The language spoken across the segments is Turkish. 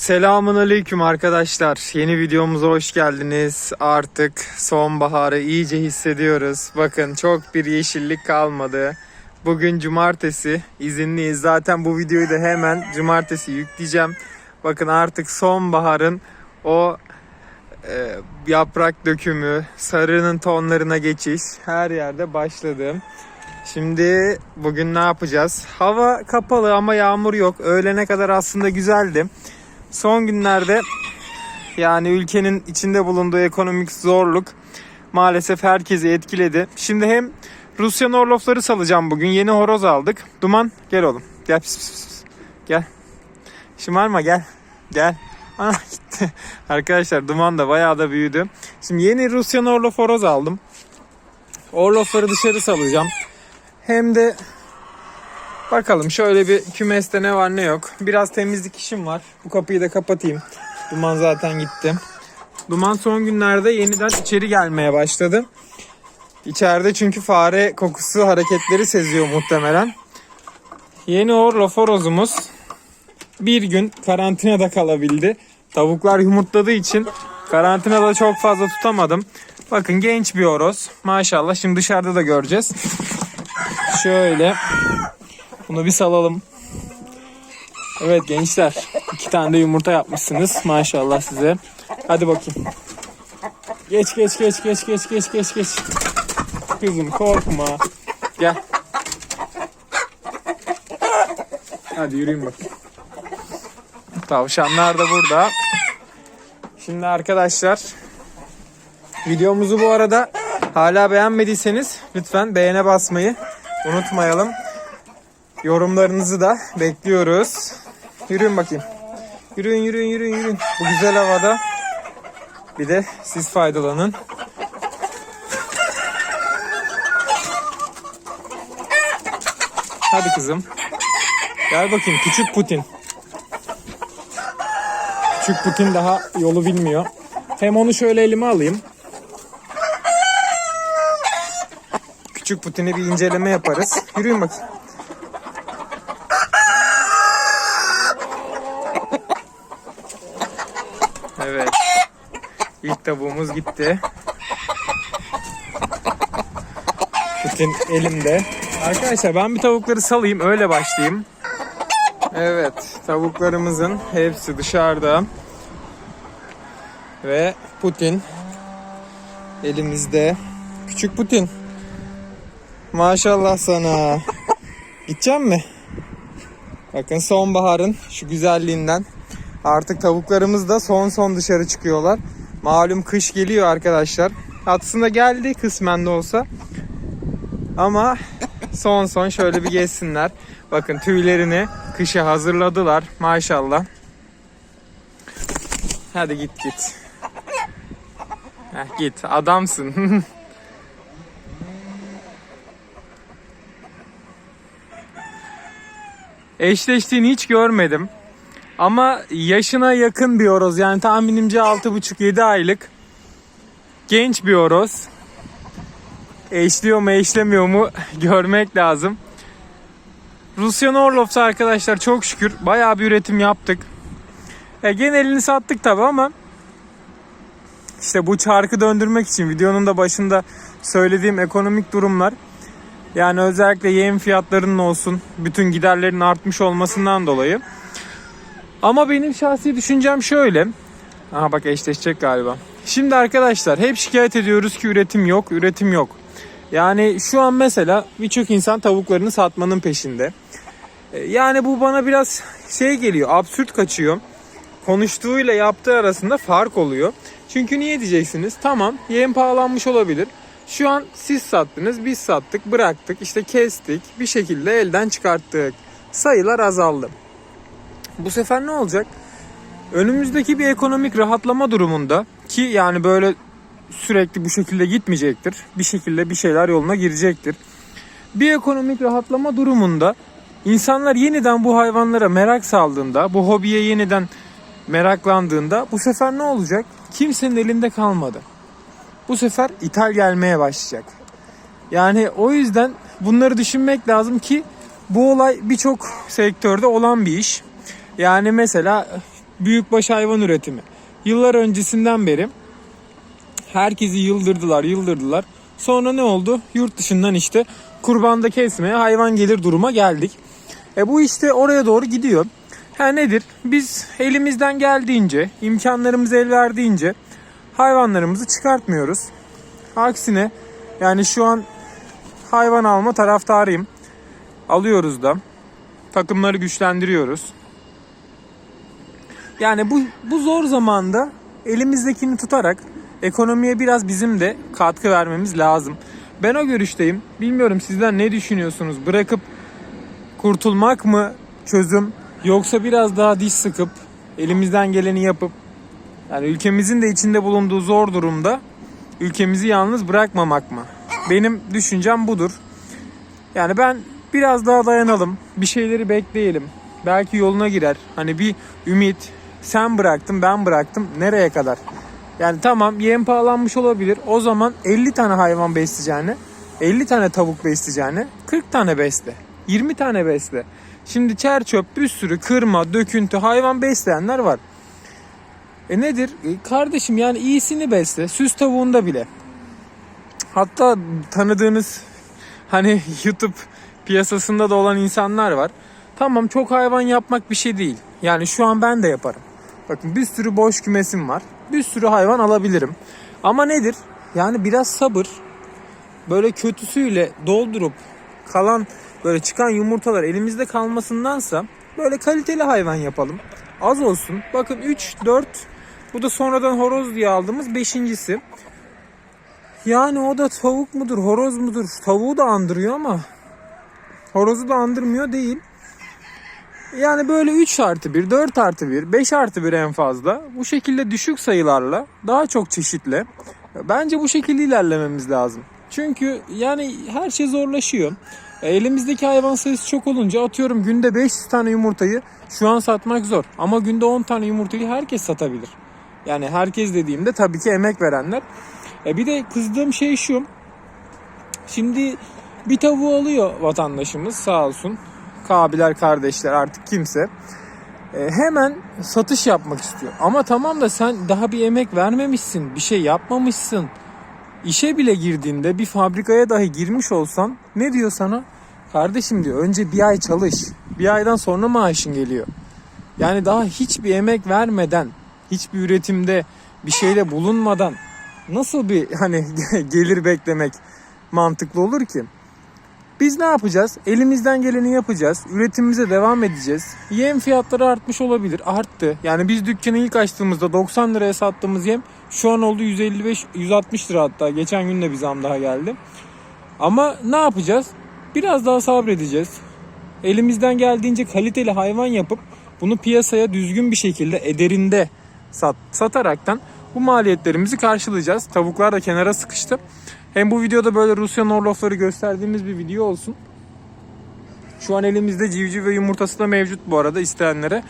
Selamun aleyküm arkadaşlar. Yeni videomuza hoş geldiniz. Artık sonbaharı iyice hissediyoruz. Bakın çok bir yeşillik kalmadı. Bugün cumartesi izinliyiz. Zaten bu videoyu da hemen cumartesi yükleyeceğim. Bakın artık sonbaharın o e, yaprak dökümü, sarının tonlarına geçiş her yerde başladı. Şimdi bugün ne yapacağız? Hava kapalı ama yağmur yok. Öğlene kadar aslında güzeldi. Son günlerde yani ülkenin içinde bulunduğu ekonomik zorluk maalesef herkesi etkiledi. Şimdi hem Rusya Orlofları salacağım bugün. Yeni horoz aldık. Duman gel oğlum. Gel pis pis pis. Gel. Şımarma gel. Gel. Ana gitti. Arkadaşlar duman da bayağı da büyüdü. Şimdi yeni Rusya Orlof horoz aldım. Orlofları dışarı salacağım. Hem de bakalım şöyle bir kümeste ne var ne yok. Biraz temizlik işim var. Bu kapıyı da kapatayım. Duman zaten gitti. Duman son günlerde yeniden içeri gelmeye başladı. İçeride çünkü fare kokusu hareketleri seziyor muhtemelen. Yeni Orlof horozumuz bir gün karantinada kalabildi. Tavuklar yumurtladığı için karantinada çok fazla tutamadım. Bakın genç bir horoz. Maşallah şimdi dışarıda da göreceğiz. Şöyle bunu bir salalım. Evet gençler iki tane de yumurta yapmışsınız. Maşallah size. Hadi bakayım. Geç geç geç geç geç geç geç geç. Kızım korkma. Gel. Hadi yürüyün bakayım. Tavşanlar da burada. Şimdi arkadaşlar videomuzu bu arada hala beğenmediyseniz lütfen beğene basmayı unutmayalım. Yorumlarınızı da bekliyoruz. Yürüyün bakayım. Yürüyün yürüyün yürüyün yürüyün. Bu güzel havada bir de siz faydalanın. Hadi kızım. Gel bakayım küçük Putin. Küçük Putin daha yolu bilmiyor. Hem onu şöyle elime alayım. Küçük Putin'i bir inceleme yaparız. Yürüyün bakayım. Evet. İlk tavuğumuz gitti. Putin elimde. Arkadaşlar ben bir tavukları salayım öyle başlayayım. Evet tavuklarımızın hepsi dışarıda. Ve Putin elimizde. Küçük Putin. Maşallah sana. Gideceğim mi? Bakın sonbaharın şu güzelliğinden artık tavuklarımız da son son dışarı çıkıyorlar. Malum kış geliyor arkadaşlar. Aslında geldi kısmen de olsa. Ama son son şöyle bir gezsinler. Bakın tüylerini kışa hazırladılar maşallah. Hadi git git. Heh, git adamsın. Eşleştiğini hiç görmedim. Ama yaşına yakın bir horoz. Yani tahminimce 6,5-7 aylık. Genç bir horoz. Eşliyor mu eşlemiyor mu görmek lazım. Rusyan Orlov'sa arkadaşlar çok şükür bayağı bir üretim yaptık. E, genelini sattık tabi ama işte bu çarkı döndürmek için videonun da başında söylediğim ekonomik durumlar yani özellikle yem fiyatlarının olsun bütün giderlerin artmış olmasından dolayı. Ama benim şahsi düşüncem şöyle. Aha bak eşleşecek galiba. Şimdi arkadaşlar hep şikayet ediyoruz ki üretim yok, üretim yok. Yani şu an mesela birçok insan tavuklarını satmanın peşinde. E, Yani bu bana biraz şey geliyor, absürt kaçıyor. Konuştuğuyla yaptığı arasında fark oluyor. Çünkü niye diyeceksiniz? Tamam yem pahalanmış olabilir. Şu an siz sattınız, biz sattık, bıraktık, işte kestik, bir şekilde elden çıkarttık. Sayılar azaldı. Bu sefer ne olacak? Önümüzdeki bir ekonomik rahatlama durumunda ki yani böyle sürekli bu şekilde gitmeyecektir. Bir şekilde bir şeyler yoluna girecektir. Bir ekonomik rahatlama durumunda insanlar yeniden bu hayvanlara merak saldığında, bu hobiye yeniden meraklandığında bu sefer ne olacak? Kimsenin elinde kalmadı. Bu sefer ithal gelmeye başlayacak. Yani o yüzden bunları düşünmek lazım ki bu olay birçok sektörde olan bir iş. Yani mesela büyükbaş hayvan üretimi. Yıllar öncesinden beri herkesi yıldırdılar, yıldırdılar. Sonra ne oldu? Yurt dışından işte kurbanda kesmeye hayvan gelir duruma geldik. E bu işte oraya doğru gidiyor. Ha nedir? Biz elimizden geldiğince, imkanlarımız el verdiğince hayvanlarımızı çıkartmıyoruz. Aksine yani şu an hayvan alma taraftarıyım. Alıyoruz da. Takımları güçlendiriyoruz. Yani bu, bu zor zamanda elimizdekini tutarak ekonomiye biraz bizim de katkı vermemiz lazım. Ben o görüşteyim. Bilmiyorum sizler ne düşünüyorsunuz? Bırakıp kurtulmak mı çözüm yoksa biraz daha diş sıkıp elimizden geleni yapıp yani ülkemizin de içinde bulunduğu zor durumda ülkemizi yalnız bırakmamak mı? Benim düşüncem budur. Yani ben biraz daha dayanalım. Bir şeyleri bekleyelim. Belki yoluna girer. Hani bir ümit. Sen bıraktın ben bıraktım. Nereye kadar? Yani tamam yem pahalanmış olabilir. O zaman 50 tane hayvan besleyeceğine 50 tane tavuk besleyeceğine 40 tane besle. 20 tane besle. Şimdi çer çöp bir sürü kırma, döküntü hayvan besleyenler var. E nedir? E kardeşim yani iyisini besle. Süs tavuğunda bile. Hatta tanıdığınız hani YouTube piyasasında da olan insanlar var. Tamam çok hayvan yapmak bir şey değil. Yani şu an ben de yaparım. Bakın bir sürü boş kümesim var. Bir sürü hayvan alabilirim. Ama nedir? Yani biraz sabır. Böyle kötüsüyle doldurup kalan böyle çıkan yumurtalar elimizde kalmasındansa böyle kaliteli hayvan yapalım. Az olsun. Bakın 3, 4 bu da sonradan horoz diye aldığımız beşincisi. Yani o da tavuk mudur, horoz mudur? Tavuğu da andırıyor ama horozu da andırmıyor değil. Yani böyle 3 artı 1, 4 artı 1, 5 artı 1 en fazla. Bu şekilde düşük sayılarla daha çok çeşitle. Bence bu şekilde ilerlememiz lazım. Çünkü yani her şey zorlaşıyor. E, Elimizdeki hayvan sayısı çok olunca atıyorum günde 500 tane yumurtayı şu an satmak zor. Ama günde 10 tane yumurtayı herkes satabilir. Yani herkes dediğimde tabii ki emek verenler. E bir de kızdığım şey şu. Şimdi bir tavuğu alıyor vatandaşımız sağ olsun. Kabiler kardeşler artık kimse. E, hemen satış yapmak istiyor. Ama tamam da sen daha bir emek vermemişsin. Bir şey yapmamışsın. İşe bile girdiğinde bir fabrikaya dahi girmiş olsan ne diyor sana? Kardeşim diyor önce bir ay çalış. Bir aydan sonra maaşın geliyor. Yani daha hiçbir emek vermeden, hiçbir üretimde bir şeyle bulunmadan nasıl bir hani gelir beklemek mantıklı olur ki? Biz ne yapacağız? Elimizden geleni yapacağız. Üretimimize devam edeceğiz. Yem fiyatları artmış olabilir. Arttı. Yani biz dükkanı ilk açtığımızda 90 liraya sattığımız yem şu an oldu 155 160 lira hatta. Geçen gün de bir zam daha geldi. Ama ne yapacağız? Biraz daha sabredeceğiz. Elimizden geldiğince kaliteli hayvan yapıp bunu piyasaya düzgün bir şekilde ederinde sat, sataraktan bu maliyetlerimizi karşılayacağız. Tavuklar da kenara sıkıştı. Hem bu videoda böyle Rusya Norlofları gösterdiğimiz bir video olsun. Şu an elimizde civciv ve yumurtası da mevcut bu arada isteyenlere.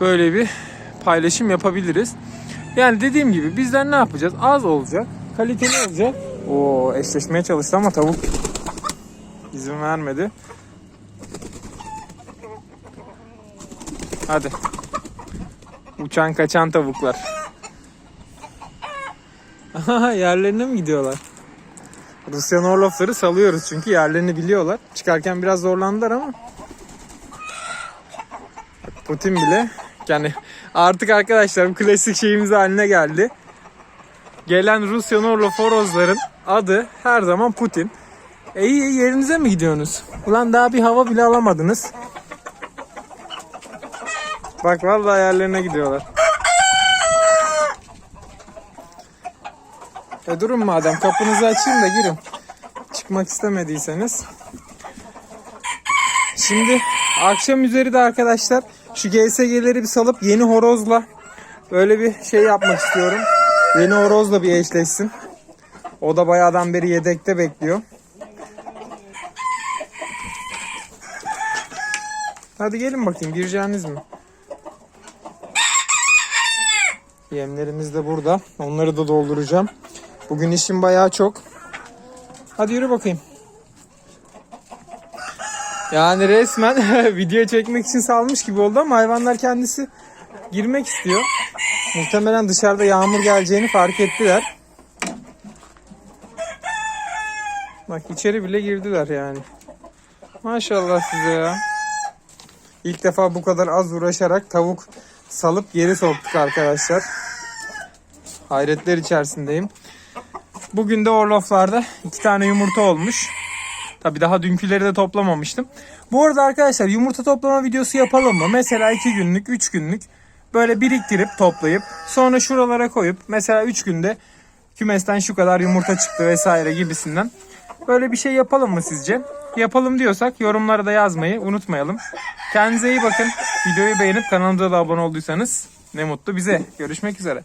Böyle bir paylaşım yapabiliriz. Yani dediğim gibi bizden ne yapacağız? Az olacak, kaliteli olacak. O eşleşmeye çalıştı ama tavuk izin vermedi. Hadi. Uçan kaçan tavuklar. Yerlerine mi gidiyorlar? Rusyan Orlovları salıyoruz çünkü yerlerini biliyorlar. Çıkarken biraz zorlandılar ama. Putin bile yani artık arkadaşlar bu klasik şeyimiz haline geldi. Gelen Rusyan Orlov horozların adı her zaman Putin. E iyi yerinize mi gidiyorsunuz? Ulan daha bir hava bile alamadınız. Bak vallahi yerlerine gidiyorlar. E durun madem kapınızı açayım da girin. Çıkmak istemediyseniz. Şimdi akşam üzeri de arkadaşlar şu GSG'leri bir salıp yeni horozla böyle bir şey yapmak istiyorum. Yeni horozla bir eşleşsin. O da bayağıdan beri yedekte bekliyor. Hadi gelin bakayım gireceğiniz mi? Yemlerimiz de burada. Onları da dolduracağım. Bugün işim bayağı çok. Hadi yürü bakayım. Yani resmen video çekmek için salmış gibi oldu ama hayvanlar kendisi girmek istiyor. Muhtemelen dışarıda yağmur geleceğini fark ettiler. Bak içeri bile girdiler yani. Maşallah size ya. İlk defa bu kadar az uğraşarak tavuk salıp geri soktuk arkadaşlar. Hayretler içerisindeyim. Bugün de Orloflar'da iki tane yumurta olmuş. Tabi daha dünküleri de toplamamıştım. Bu arada arkadaşlar yumurta toplama videosu yapalım mı? Mesela 2 günlük, 3 günlük böyle biriktirip toplayıp sonra şuralara koyup mesela 3 günde kümesten şu kadar yumurta çıktı vesaire gibisinden. Böyle bir şey yapalım mı sizce? Yapalım diyorsak yorumlara da yazmayı unutmayalım. Kendinize iyi bakın. Videoyu beğenip kanalımıza da abone olduysanız ne mutlu bize. Görüşmek üzere.